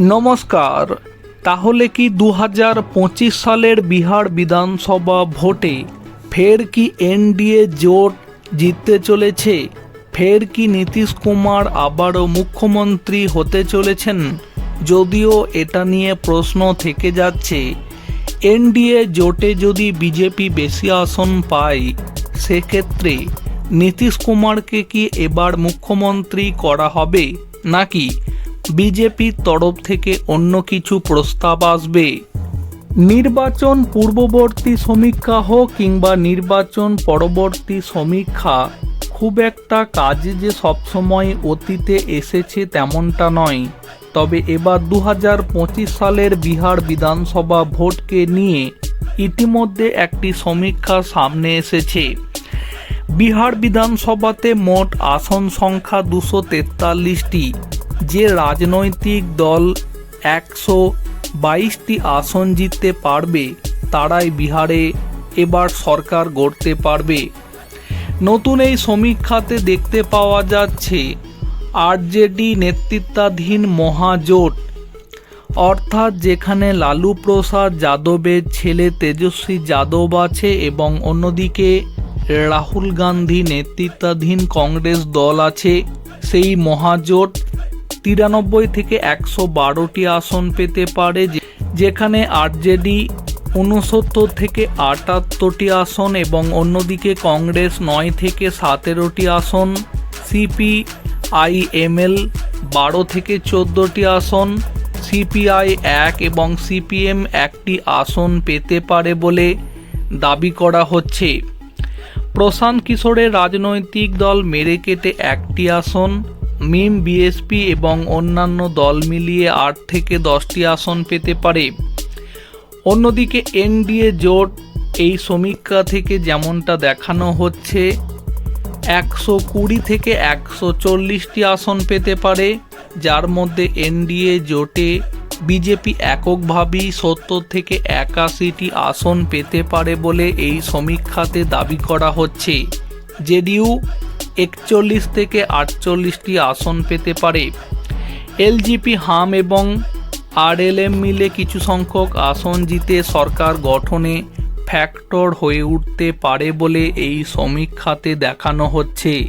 নমস্কার। তাহলে কি দু হাজার পঁচিশ সালের বিহার বিধানসভা ভোটে ফের কি এনডিএ জোট জিততে চলেছে? ফের কি নীতিশ কুমার আবারও মুখ্যমন্ত্রী হতে চলেছেন? যদিও এটা নিয়ে প্রশ্ন থেকে যাচ্ছে, এনডিএ জোটে যদি বিজেপি বেশি আসন পায়, সেক্ষেত্রে নীতিশ কুমারকে কি এবার মুখ্যমন্ত্রী করা হবে নাকি? বিজেপির তরফ থেকে অন্য কিছু প্রস্তাব আসবে। নির্বাচন পূর্ববর্তী সমীক্ষা হোক কিংবা নির্বাচন পরবর্তী সমীক্ষা, খুব একটা কাজে যে সবসময় অতীতে এসেছে তেমনটা নয়। তবে এবার দু হাজার পঁচিশ সালের বিহার বিধানসভা ভোটকে নিয়ে ইতিমধ্যে একটি সমীক্ষা সামনে এসেছে। বিহার বিধানসভাতে মোট আসন সংখ্যা দুশো তেতাল্লিশটি। যে রাজনৈতিক দল একশো বাইশটি আসন জিততে পারবে, তারাই বিহারে এবার সরকার গড়তে পারবে। নতুন এই সমীক্ষাতে দেখতে পাওয়া যাচ্ছে, আরজেডি নেতৃত্বাধীন মহাজোট, অর্থাৎ যেখানে লালু প্রসাদ যাদবের ছেলে তেজস্বী যাদব আছে এবং অন্যদিকে রাহুল গান্ধী নেতৃত্বাধীন কংগ্রেস দল আছে, সেই মহাজোট তিরানব্বই থেকে একশো বারোটি আসন পেতে পারে যেখানে আরজেডি উনসত্তর থেকে আটাত্তরটি আসন এবং অন্যদিকে কংগ্রেস নয় থেকে সতেরোটি আসন সিপি আইএমএল বারো থেকে চোদ্দোটি আসন, সিপিআই এক এবং সিপিএম একটি আসন পেতে পারে বলে দাবি করা হচ্ছে। প্রশান্ত কিশোরের রাজনৈতিক দল মেরে কেটে একটি আসন মিম, বিএসপি এবং অন্যান্য দল মিলিয়ে আট থেকে দশটি আসন পেতে পারে। অন্যদিকে এনডিএ জোট এই সমীক্ষা থেকে যেমনটা দেখানো হচ্ছে, একশো কুড়ি থেকে একশো চল্লিশটি আসন পেতে পারে, যার মধ্যে এনডিএ জোটে বিজেপি এককভাবেই সত্তর থেকে একাশিটি আসন পেতে পারে বলে এই সমীক্ষাতে দাবি করা হচ্ছে। জেডিইউ একচল্লিশ থেকে আটচল্লিশটি আসন পেতে পারে। এলজিপি, হাম এবং আরএলএম মিলে কিছু সংখ্যক আসন জিতে সরকার গঠনে ফ্যাক্টর হয়ে উঠতে পারে বলে এই সমীক্ষাতে দেখানো হচ্ছে।